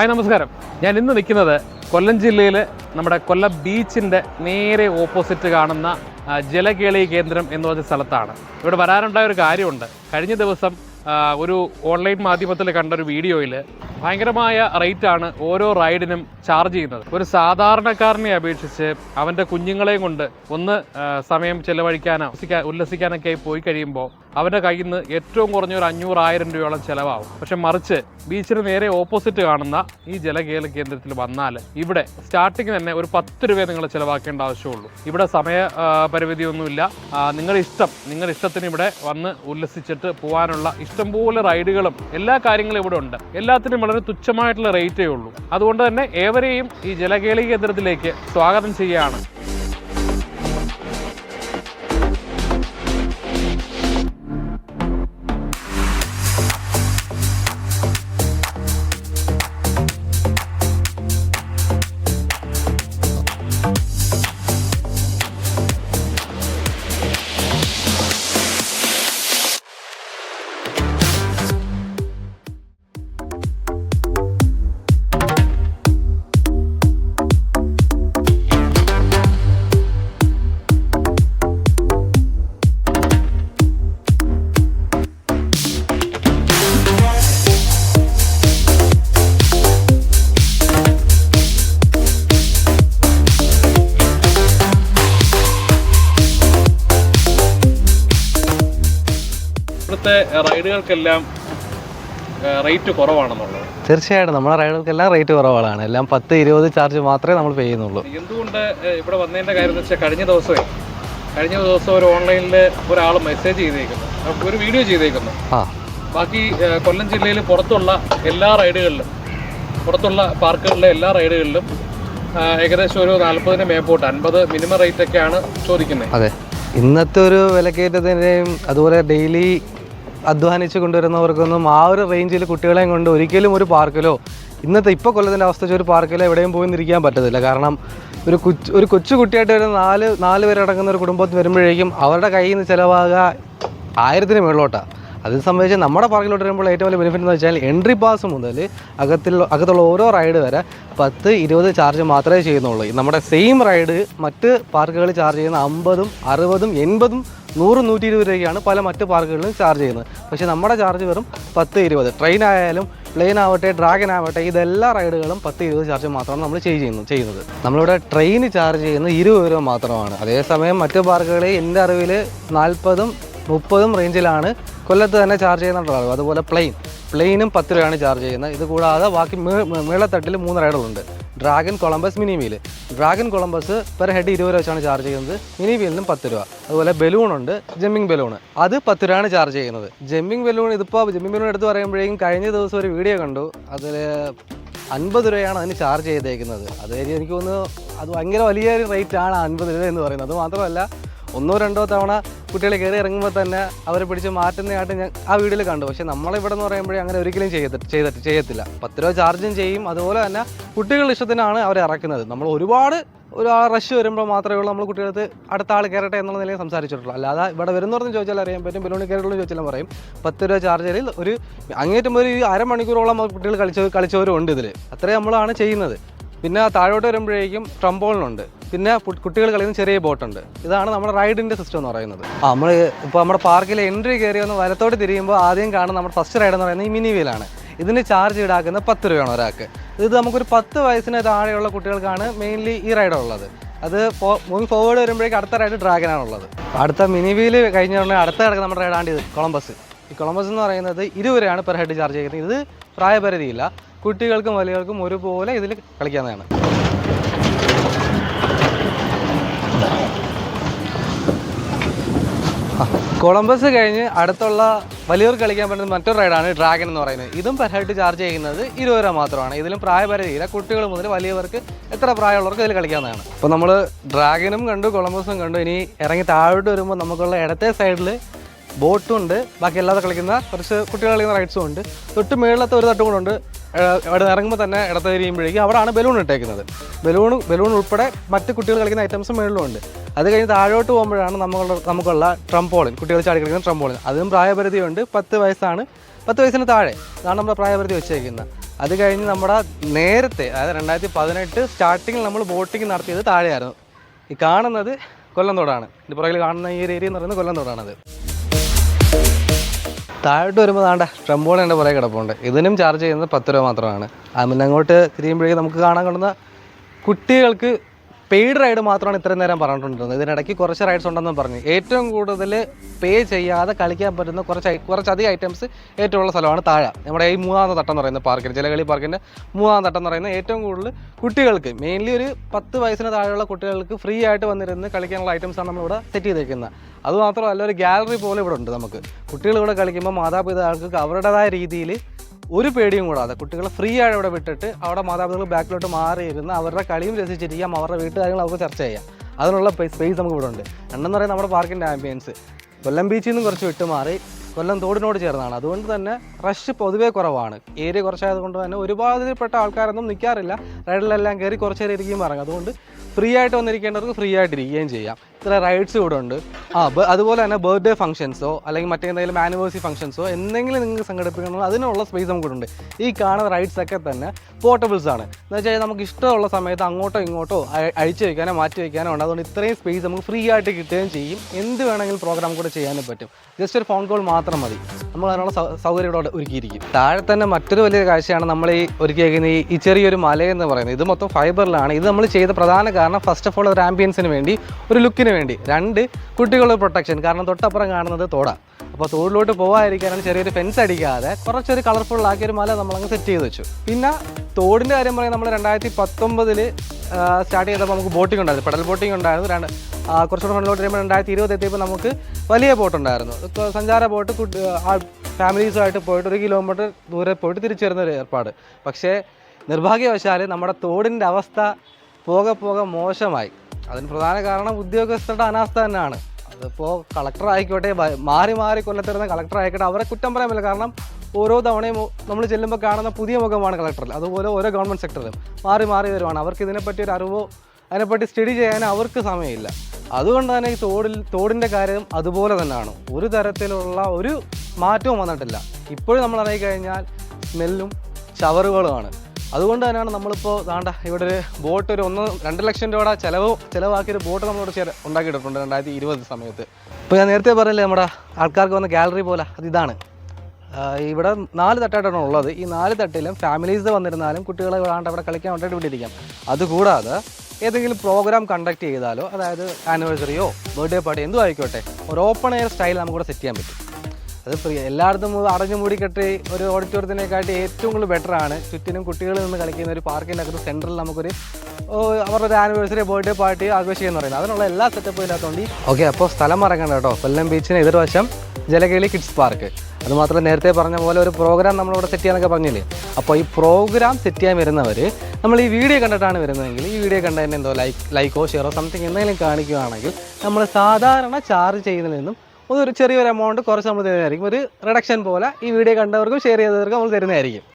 Hi നമസ്കാരം. ഞാൻ ഇന്ന് നിൽക്കുന്നത് കൊല്ലം ജില്ലയിൽ നമ്മുടെ കൊല്ലം ബീച്ചിന്റെ നേരെ ഓപ്പോസിറ്റ് കാണുന്ന ജലകേളി കേന്ദ്രം എന്ന് പറഞ്ഞ സ്ഥലത്താണ്. ഇവിടെ വരാനുണ്ടായ ഒരു കാര്യമുണ്ട്. കഴിഞ്ഞ ദിവസം ഒരു ഓൺലൈൻ മാധ്യമത്തിൽ കണ്ട ഒരു വീഡിയോയിൽ ഭയങ്കരമായ റേറ്റാണ് ഓരോ റൈഡിനും ചാർജ് ചെയ്യുന്നത്. ഒരു സാധാരണക്കാരനെ അപേക്ഷിച്ച് അവന്റെ കുഞ്ഞുങ്ങളെയും കൊണ്ട് ഒന്ന് സമയം ചെലവഴിക്കാനോ ഉല്ലസിക്കാ- ഉല്ലസിക്കാനൊക്കെ പോയി കഴിയുമ്പോൾ അവന്റെ കയ്യിൽ നിന്ന് ഏറ്റവും കുറഞ്ഞ ഒരു അഞ്ഞൂറായിരം രൂപയോളം ചിലവാകും. പക്ഷെ മറിച്ച് ബീച്ചിന് നേരെ ഓപ്പോസിറ്റ് കാണുന്ന ഈ ജലകേല കേന്ദ്രത്തിൽ വന്നാൽ ഇവിടെ സ്റ്റാർട്ടിങ് തന്നെ ഒരു പത്ത് രൂപ നിങ്ങൾ ചിലവാക്കേണ്ട ആവശ്യമുള്ളൂ. ഇവിടെ സമയ പരിമിതിയൊന്നുമില്ല. നിങ്ങളുടെ ഇഷ്ടം നിങ്ങളുടെ ഇഷ്ടത്തിന് ഇവിടെ വന്ന് ഉല്ലസിച്ചിട്ട് പോകാനുള്ള ഇഷ്ടംപോലെ റൈഡുകളും എല്ലാ കാര്യങ്ങളും ഇവിടെ ഉണ്ട്. എല്ലാത്തിനും വളരെ തുച്ഛമായിട്ടുള്ള റേറ്റേ ഉള്ളൂ. അതുകൊണ്ട് തന്നെ ഏവരെയും ഈ ജലകേളി കേന്ദ്രത്തിലേക്ക് സ്വാഗതം ചെയ്യുകയാണ്. ഇവിടുത്തെ റൈഡുകൾക്കെല്ലാം റേറ്റ് കുറവാണെന്നുള്ളത്. തീർച്ചയായിട്ടും നമ്മുടെ റൈഡുകൾക്കെല്ലാം റേറ്റ് കുറവാണ്. എല്ലാം പത്ത് ഇരുപത് ചാർജ് മാത്രമേ നമ്മൾ പേ ചെയ്യുന്നുള്ളൂ. എന്തുകൊണ്ട് ഇവിടെ വന്നതിന്റെ കാര്യം എന്ന് വെച്ചാൽ കഴിഞ്ഞ ദിവസമേ കഴിഞ്ഞ ദിവസം ഒരു ഓൺലൈനിൽ ഒരാൾ മെസ്സേജ് ചെയ്തേക്കുന്നു. ഒരു വീഡിയോ ചെയ്തേക്കുന്നു. ആ. ബാക്കി കൊല്ലം ജില്ലയിൽ പുറത്തുള്ള എല്ലാ റൈഡുകളിലും പുറത്തുള്ള പാർക്കുകളിലെ എല്ലാ റൈഡുകളിലും ഏകദേശം ഒരു നാൽപ്പതിന് മേപ്പോട്ട് അൻപത് മിനിമം റേറ്റ് ഒക്കെയാണ് ചോദിക്കുന്നത്. അതെ. ഇന്നത്തെ ഒരു വിലക്കയറ്റത്തിന്റെയും അതുപോലെ ഡെയിലി അധ്വാനിച്ച് കൊണ്ടുവരുന്നവർക്കൊന്നും ആ ഒരു റേഞ്ചിൽ കുട്ടികളെയും കൊണ്ട് ഒരിക്കലും ഒരു പാർക്കിലോ ഇന്നത്തെ ഇപ്പോൾ കൊല്ലത്തിന്റെ അവസ്ഥ വെച്ച് ഒരു പാർക്കിലോ എവിടെയും പോയി നിൽക്കാൻ പറ്റത്തില്ല. കാരണം ഒരു കൊച്ചു ഒരു കൊച്ചു കുട്ടിയായിട്ട് ഒരു നാല് നാല് പേരടങ്ങുന്ന ഒരു കുടുംബത്തിൽ വരുമ്പോഴേക്കും അവരുടെ കയ്യിൽ നിന്ന് ചിലവാകുക ആയിരത്തിന് മുകളിലോട്ടാണ് അത് സംബന്ധിച്ച് നമ്മുടെ പാർക്കിലോട്ട് വരുമ്പോൾ ഏറ്റവും വലിയ ബെനിഫിറ്റ് എന്ന് വെച്ചാൽ എൻട്രി പാസ് മുതൽ അകത്തിൽ അകത്തുള്ള ഓരോ റൈഡ് വരെ പത്ത് ഇരുപത് ചാർജ് മാത്രമേ ചെയ്യുന്നുള്ളൂ. നമ്മുടെ സെയിം റൈഡ് മറ്റ് പാർക്കുകളിൽ ചാർജ് ചെയ്യുന്ന അമ്പതും അറുപതും എൺപതും നൂറും നൂറ്റി ഇരുപത് രൂപയ്ക്കാണ് പല മറ്റ് പാർക്കുകളിലും ചാർജ് ചെയ്യുന്നത്. പക്ഷേ നമ്മുടെ ചാർജ് വെറും പത്ത് ഇരുപത് ട്രെയിൻ ആയാലും പ്ലെയിൻ ആവട്ടെ ഡ്രാഗൺ ആവട്ടെ ഇതെല്ലാ റൈഡുകളും പത്ത് ഇരുപത് ചാർജ് മാത്രമാണ് നമ്മൾ ചെയ്യുന്നു ചെയ്യുന്നത്. നമ്മളിവിടെ ട്രെയിൻ ചാർജ് ചെയ്യുന്നത് ഇരുപത് രൂപ മാത്രമാണ്. അതേസമയം മറ്റ് പാർക്കുകളിൽ എന്റെ അറിവിൽ നാൽപ്പതും മുപ്പതും റേഞ്ചിലാണ് കൊല്ലത്ത് തന്നെ ചാർജ് ചെയ്യുന്നുള്ളത് അതുപോലെ പ്ലെയിൻ പ്ലെയിനും പത്ത് രൂപയാണ് ചാർജ് ചെയ്യുന്നത്. ഇത് കൂടാതെ ബാക്കി മേളത്തട്ടിൽ മൂന്ന് റൈഡുകളുണ്ട് dragon Columbus mini meal dragon Columbus per head ഇരുപത് രൂപ വെച്ചാണ് ചാർജ് ചെയ്യുന്നത്. മിനി മീലിനും പത്ത് രൂപ. അതുപോലെ ബലൂൺ ഉണ്ട്. ജമ്മിങ് ബലൂൺ അത് പത്ത് രൂപയാണ് ചാർജ് ചെയ്യുന്നത്. ജമ്മിങ് ബലൂൺ ഇതിപ്പോൾ ജമ്മിങ് ബലൂൺ എടുത്ത് പറയുമ്പോഴേക്കും കഴിഞ്ഞ ദിവസം ഒരു വീഡിയോ കണ്ടു. അതിൽ അൻപത് രൂപയാണ് അതിന് ചാർജ് ചെയ്തേക്കുന്നത്. അത് എനിക്ക് തോന്നുന്നു അത് ഭയങ്കര വലിയൊരു റേറ്റ് ആണ് അൻപത് രൂപ എന്ന് പറയുന്നത്. അത് മാത്രമല്ല ഒന്നോ രണ്ടോ തവണ കുട്ടികൾ കയറി ഇറങ്ങുമ്പോൾ തന്നെ അവരെ പിടിച്ച് മാറ്റുന്നതായിട്ട് ഞാൻ ആ വീഡിയോയിൽ കണ്ടു. പക്ഷേ നമ്മളിവിടെ എന്ന് പറയുമ്പോഴേ അങ്ങനെ ഒരിക്കലും ചെയ്തിട്ട് ചെയ്തിട്ട് ചെയ്യത്തില്ല. പത്ത് രൂപ ചാർജും ചെയ്യും. അതുപോലെ തന്നെ കുട്ടികളുടെ ഇഷ്ടത്തിനാണ് അവരെ ഇറക്കുന്നത്. നമ്മൾ ഒരുപാട് ഒരു ആ റഷ് വരുമ്പോൾ മാത്രമേ ഉള്ളൂ നമ്മൾ കുട്ടികൾക്ക് അടുത്ത ആൾ കയറട്ടെ എന്നുള്ള നിലയിൽ സംസാരിച്ചിട്ടുള്ളൂ. അല്ലാതെ ഇവിടെ വരുന്നവരെന്ന് ചോദിച്ചാൽ അറിയാൻ പറ്റും ബലൂണിൽ എന്ന് ചോദിച്ചാലും പറയും. പത്ത് രൂപ ചാർജറിൽ ഒരു അങ്ങേറ്റം ഒരു അരമണിക്കൂറോളം കുട്ടികൾ കളിച്ച കളിച്ചവരും ഉണ്ട് ഇതിൽ അത്രയും നമ്മളാണ് ചെയ്യുന്നത്. പിന്നെ താഴോട്ട് വരുമ്പോഴേക്കും ട്രംബോളിനുണ്ട് പിന്നെ കുട്ടികൾ കളിക്കുന്ന ചെറിയ ബോട്ടുണ്ട്. ഇതാണ് നമ്മുടെ റൈഡിന്റെ സിസ്റ്റം എന്ന് പറയുന്നത്. നമ്മൾ ഇപ്പോൾ നമ്മുടെ പാർക്കിലെ എൻട്രി കയറി ഒന്ന് വലത്തോട്ട് തിരിയുമ്പോൾ ആദ്യം കാണുന്ന നമ്മുടെ ഫസ്റ്റ് റൈഡ് എന്ന് പറയുന്നത് ഈ മിനി വീലാണ് ഇതിന് ചാർജ് ഈടാക്കുന്ന പത്ത് രൂപയാണ് ഒരാൾക്ക്. ഇത് നമുക്കൊരു പത്ത് വയസ്സിന് താഴെയുള്ള കുട്ടികൾക്കാണ് മെയിൻലി ഈ റൈഡ് ഉള്ളത്. അത് മൂവിങ് ഫോർവേഡ് വരുമ്പോഴേക്കും അടുത്ത റൈഡ് ഡ്രാഗനാണുള്ളത് അടുത്ത മിനി വീൽ കഴിഞ്ഞ ഉടനെ അടുത്ത കിടക്കുന്ന നമ്മുടെ റൈഡാണ് ഇത് കൊളംബസ് ഈ കൊളംബസ് എന്ന് പറയുന്നത് ഇരുവരെയാണ് പെർ ഹെഡ് ചാർജ് ചെയ്യുന്നത്. ഇത് പ്രായപരിധിയില്ല. കുട്ടികൾക്കും വലിയവർക്കും ഒരുപോലെ ഇതിൽ കളിക്കാവുന്നതാണ്. കൊളംബസ് കഴിഞ്ഞ് അടുത്തുള്ള വലിയവർ കളിക്കാൻ പറ്റുന്ന മറ്റൊരു റൈഡാണ് ഡ്രാഗൺ എന്ന് പറയുന്നത്. ഇതും പെർ ചാർജ് ചെയ്യുന്നത് ഇരുപത് രൂപ മാത്രമാണ്. ഇതിലും പ്രായപരിധിയില്ല കുട്ടികൾ മുതൽ വലിയവർക്ക് എത്ര പ്രായമുള്ളവർക്ക് ഇതിൽ കളിക്കാവുന്നതാണ്. അപ്പോൾ നമ്മൾ ഡ്രാഗനും കണ്ടു കൊളംബസും കണ്ടു. ഇനി ഇറങ്ങി താഴോട്ട് വരുമ്പോൾ നമുക്കുള്ള ഇടത്തെ സൈഡിൽ ബോട്ടും ഉണ്ട്. ബാക്കി അല്ലാതെ കളിക്കുന്ന കുറച്ച് കുട്ടികൾ കളിക്കുന്ന റൈഡ്സും ഉണ്ട്. തൊട്ട് മേളിലത്തെ ഒരു തട്ടും കൂടെ ഉണ്ട്. അവിടെ ഇറങ്ങുമ്പോൾ തന്നെ ഇടത്ത് കഴിയുമ്പോഴേക്കും അവിടെയാണ് ബലൂൺ ഇട്ടേക്കുന്നത്. ബലൂൺ ബലൂൺ ഉൾപ്പെടെ മറ്റ് കുട്ടികൾ കളിക്കുന്ന ഐറ്റംസും മേളിലും ഉണ്ട്. അത് കഴിഞ്ഞ് താഴോട്ട് പോകുമ്പോഴാണ് നമുക്കുള്ള നമുക്കുള്ള ട്രംപോളിൻ കുട്ടികൾ ചാടി കളിക്കുന്ന ട്രംപോളിൻ അതും പ്രായപരിധിയുണ്ട് പത്ത് വയസ്സാണ്. പത്ത് വയസ്സിന് താഴെ. അതാണ് നമ്മുടെ പ്രായപരിധി വെച്ചേക്കുന്നത്. അത് കഴിഞ്ഞ് നമ്മുടെ നേരത്തെ അതായത് രണ്ടായിരത്തി പതിനെട്ട് സ്റ്റാർട്ടിങ്ങിൽ നമ്മൾ ബോട്ടിങ് നടത്തിയത് താഴെയായിരുന്നു. ഈ കാണുന്നത് കൊല്ലംതോടാണ്. ഇത് പുറകിൽ കാണുന്ന ഈ ഒരു ഏരിയ എന്ന് പറയുന്നത് കൊല്ലംതോടാണത്. താഴോട്ട് വരുമ്പോൾ താണ്ട ട്രംബോൾ എന്റെ പുറകെ കിടപ്പുണ്ട്. ഇതിനും ചാർജ് ചെയ്യുന്നത് പത്ത് രൂപ മാത്രമാണ്. അതിൽ അങ്ങോട്ട് തിരിയുമ്പോഴേക്കും നമുക്ക് കാണാൻ കൊള്ളുന്ന കുട്ടികൾക്ക് പെയ്ഡ് റൈഡ് മാത്രമാണ് ഇത്രയും നേരം പറഞ്ഞിട്ടുണ്ടെന്ന് ഇതിനിടയ്ക്ക് കുറച്ച് റൈഡ്സ് ഉണ്ടെന്ന് പറഞ്ഞു. ഏറ്റവും കൂടുതൽ പേ ചെയ്യാതെ കളിക്കാൻ പറ്റുന്ന കുറച്ച് കുറച്ചധികം ഐറ്റംസ് ഏറ്റവും ഉള്ള സ്ഥലമാണ് താഴ. നമ്മുടെ ഈ മൂന്നാമത്തെ തട്ടം എന്ന് പറയുന്ന പാർക്കിൽ ചിലകളി പാർക്കിന്റെ മൂന്നാം തട്ടം എന്ന് പറയുന്ന ഏറ്റവും കൂടുതൽ കുട്ടികൾക്ക് മെയിൻലി ഒരു പത്ത് വയസ്സിന് താഴെയുള്ള കുട്ടികൾക്ക് ഫ്രീ ആയിട്ട് വന്നിരുന്ന് കളിക്കാനുള്ള ഐറ്റംസാണ് നമ്മളിവിടെ സെറ്റ് ചെയ്തേക്കുന്നത്. അതുമാത്രമല്ല ഒരു ഗാലറി പോലെ ഇവിടെ ഉണ്ട് നമുക്ക്. കുട്ടികൾ ഇവിടെ കളിക്കുമ്പോൾ മാതാപിതാക്കൾക്ക് അവരുടേതായ രീതിയിൽ ഒരു പേടിയും കൂടാതെ കുട്ടികളെ ഫ്രീ ആയിട്ട് ഇവിടെ വിട്ടിട്ട് അവിടെ മാതാപിതാക്കൾ ബാക്കിലോട്ട് മാറിയിരുന്ന് അവരുടെ കളിയും രസിച്ചിരിക്കാം അവരുടെ വീട്ടുകാര്യങ്ങൾ അവർക്ക് ചർച്ച ചെയ്യാം. അതിനുള്ള സ്പേസ് നമുക്ക് ഇവിടെ ഉണ്ട്. രണ്ടെന്ന് പറയുന്നത് നമ്മുടെ പാർക്കിന്റെ ആംബിയൻസ് കൊല്ലം ബീച്ചിൽ നിന്നും കുറച്ച് വിട്ടുമാറി കൊല്ലം തോടിനോട് ചേർന്നാണ്. അതുകൊണ്ട് തന്നെ റഷ് പൊതുവേ കുറവാണ്. ഏരിയ കുറച്ചായതുകൊണ്ട് തന്നെ ഒരുപാടിൽപ്പെട്ട ആൾക്കാരൊന്നും നിൽക്കാറില്ല റൈഡിലെല്ലാം കയറി കുറച്ച് നേരം ഇരിക്കുകയും ഇറങ്ങും അതുകൊണ്ട് ഫ്രീ ആയിട്ട് വന്നിരിക്കേണ്ടവർക്ക് ഫ്രീ ആയിട്ട് ഇരിക്കുകയും ചെയ്യാം. ഇത്ര റൈഡ്സ് ഇവിടെ ഉണ്ട്. ആ അതുപോലെ തന്നെ ബർത്ത്ഡേ ഫംഗ്ഷൻസോ അല്ലെങ്കിൽ മറ്റേന്തെങ്കിലും ആനിവേഴ്സറി ഫംഗ്ഷൻസോ എന്തെങ്കിലും നിങ്ങൾക്ക് സംഘടിപ്പിക്കണമെങ്കിൽ അതിനുള്ള സ്പേസ് നമുക്ക് ഉണ്ട് ഈ കാണുന്ന റൈഡ്സ് ഒക്കെ തന്നെ പോർട്ടബിൾസ് ആണ്. എന്ന് വെച്ചാൽ നമുക്ക് ഇഷ്ടമുള്ള സമയത്ത് അങ്ങോട്ടോ ഇങ്ങോട്ടോ അഴിച്ചു വയ്ക്കാനോ മാറ്റി വയ്ക്കാനോ ഉണ്ട്. അതുകൊണ്ട് ഇത്രയും സ്പേസ് നമുക്ക് ഫ്രീ ആയിട്ട് കിട്ടുകയും ചെയ്യും. എന്ത് വേണമെങ്കിലും പ്രോഗ്രാം കൂടെ ചെയ്യാനും പറ്റും. ജസ്റ്റ് ഒരു ഫോൺ കോൾ മാത്രം മതി. നമ്മൾ അതിനുള്ള സൗകര്യം ഇവിടെ ഒരുക്കിയിരിക്കും. താഴെ തന്നെ മറ്റൊരു വലിയ കാഴ്ചയാണ് നമ്മൾ ഈ ഒരുക്കിയിരിക്കുന്ന ഈ- ചെറിയൊരു മല എന്ന് പറയുന്നത്. ഇത് മൊത്തം ഫൈബറിലാണ് ഇത് നമ്മൾ ചെയ്ത പ്രധാന കാരണം ഫസ്റ്റ് ഓഫ് ഓൾ ഒരു ആംബിയൻസിന് വേണ്ടി ഒരു ലുക്കിന് വേണ്ടി. രണ്ട് കുട്ടികളുടെ പ്രൊട്ടക്ഷൻ കാരണം തൊട്ടപ്പുറം കാണുന്നത് തോട. അപ്പോൾ തോടിലോട്ട് പോകാതിരിക്കാനാണ് ചെറിയൊരു ഫെൻസ് അടിക്കാതെ കുറച്ചൊരു കളർഫുൾ ആക്കിയ ഒരു മല നമ്മളങ്ങ് സെറ്റ് ചെയ്ത് വെച്ചു. പിന്നെ തോടിന്റെ കാര്യം പറയാൻ നമ്മൾ രണ്ടായിരത്തി പത്തൊമ്പതിൽ സ്റ്റാർട്ട് ചെയ്തപ്പോൾ നമുക്ക് ബോട്ടിംഗ് ഉണ്ടായിരുന്നു. പെഡൽ ബോട്ടിംഗ് ഉണ്ടായിരുന്നു. രണ്ട് കുറച്ചുകൂടെ ഫ്രണ്ടിലോട്ട് വരുമ്പോൾ രണ്ടായിരത്തി ഇരുപത് എത്തിയപ്പോൾ നമുക്ക് വലിയ ബോട്ട് ഉണ്ടായിരുന്നു. സഞ്ചാര ബോട്ട് ഫാമിലീസുമായിട്ട് പോയിട്ട് ഒരു കിലോമീറ്റർ ദൂരെ പോയിട്ട് തിരിച്ചു വരുന്ന ഒരു ഏർപ്പാട്. പക്ഷേ നിർഭാഗ്യവശാൽ നമ്മുടെ തോടിന്റെ അവസ്ഥ പോകെ പോകെ മോശമായി. അതിന് പ്രധാന കാരണം ഉദ്യോഗസ്ഥരുടെ അനാസ്ഥ തന്നെയാണ്. അതിപ്പോൾ കളക്ടർ ആയിക്കോട്ടെ മാറി മാറി കൊല്ലത്തരുന്ന കളക്ടർ ആയിക്കോട്ടെ അവരെ കുറ്റം പറയാൻ കാരണം ഓരോ തവണയും നമ്മൾ ചെല്ലുമ്പോൾ കാണുന്ന പുതിയ മുഖമാണ് കളക്ടറിൽ അതുപോലെ ഓരോ ഗവൺമെന്റ് സെക്ടറിലും മാറി മാറി വരുവാണ്. അവർക്ക് ഇതിനെപ്പറ്റി ഒരു അറിവോ അതിനെപ്പറ്റി സ്റ്റഡി ചെയ്യാൻ അവർക്ക് സമയമില്ല. അതുകൊണ്ട് തന്നെ ഈ തോടിൽ തോടിന്റെ കാര്യം അതുപോലെ തന്നെയാണ്. ഒരു തരത്തിലുള്ള ഒരു മാറ്റവും വന്നിട്ടില്ല. ഇപ്പോഴും നമ്മൾ ഇറങ്ങിക്കഴിഞ്ഞാൽ സ്മെല്ലും ചവറുകളുമാണ് അതുകൊണ്ട് തന്നെയാണ് നമ്മളിപ്പോൾ താണ്ട ഇവിടെ ഒരു ബോട്ട് ഒരു ഒന്ന് രണ്ട് ലക്ഷം രൂപയുടെ ചിലവ് ചിലവാക്കിയ ഒരു ബോട്ട് നമ്മളിവിടെ ചേർ ഉണ്ടാക്കിയിട്ടുണ്ട് രണ്ടായിരത്തി ഇരുപത് സമയത്ത്. ഇപ്പോൾ ഞാൻ നേരത്തെ പറഞ്ഞില്ലേ നമ്മുടെ ആൾക്കാർക്ക് വന്ന ഗാലറി പോലെ അത് ഇതാണ്. ഇവിടെ നാല് തട്ടായിട്ടാണ് ഉള്ളത്. ഈ നാല് തട്ടിലും ഫാമിലീസ് വന്നിരുന്നാലും കുട്ടികളെ വേണ്ട അവിടെ കളിക്കാൻ വേണ്ടിയിട്ട് വിട്ടിരിക്കാം അതുകൂടാതെ ഏതെങ്കിലും പ്രോഗ്രാം കണ്ടക്ട് ചെയ്താലോ അതായത് ആനിവേഴ്സറിയോ ബർത്ത്ഡേ പാർട്ടി എന്തും ആയിക്കോട്ടെ ഒരു ഓപ്പൺ എയർ സ്റ്റൈൽ നമുക്കിവിടെ സെറ്റ് ചെയ്യാൻ പറ്റും. അത് എല്ലായിടത്തും അടഞ്ഞു മൂടിക്കെട്ടി ഒരു ഓഡിറ്റോറിയത്തിനെക്കാട്ടി ഏറ്റവും കൂടുതൽ ബെറ്റർ ആണ്. ചുറ്റിനും കുട്ടികൾ നിന്ന് കളിക്കുന്ന ഒരു പാർക്കിന്റെ അകത്ത് സെന്ററിൽ നമുക്കൊരു അവരുടെ ഒരു ആനിവേഴ്സറി ബർത്ത്ഡേ പാർട്ടി ആഘോഷിക്കുക എന്ന് പറയുന്നത്. അതിനുള്ള എല്ലാ സെറ്റപ്പും ഇല്ലാത്തതുകൊണ്ട് ഓക്കെ അപ്പോൾ സ്ഥലം മറക്കണ്ട കേട്ടോ. കൊല്ലം ബീച്ചിന് എതിർവശം ജലകേളി കിഡ്സ് പാർക്ക് അതുമാത്രമല്ല നേരത്തെ പറഞ്ഞ പോലെ ഒരു പ്രോഗ്രാം നമ്മളിവിടെ സെറ്റ് ചെയ്യാനൊക്കെ പറഞ്ഞില്ലേ? അപ്പോൾ ഈ പ്രോഗ്രാം സെറ്റ് ചെയ്യാൻ വരുന്നവർ നമ്മൾ ഈ വീഡിയോ കണ്ടിട്ടാണ് വരുന്നതെങ്കിൽ ഈ വീഡിയോ കണ്ടതിന് എന്തോ ലൈക്ക് ലൈക്കോ ഷെയറോ സംതിങ് എന്തെങ്കിലും കാണിക്കുകയാണെങ്കിൽ നമ്മൾ സാധാരണ ചാർജ് ചെയ്യുന്നതിൽ നിന്നും ഒരു ചെറിയൊരു എമൗണ്ട് കുറച്ച് നമ്മൾ തരുന്നതായിരിക്കും. ഒരു റിഡക്ഷൻ പോലെ ഈ വീഡിയോ കണ്ടവർക്കും ഷെയർ ചെയ്തവർക്കും നമ്മൾ തരുന്നതായിരിക്കും.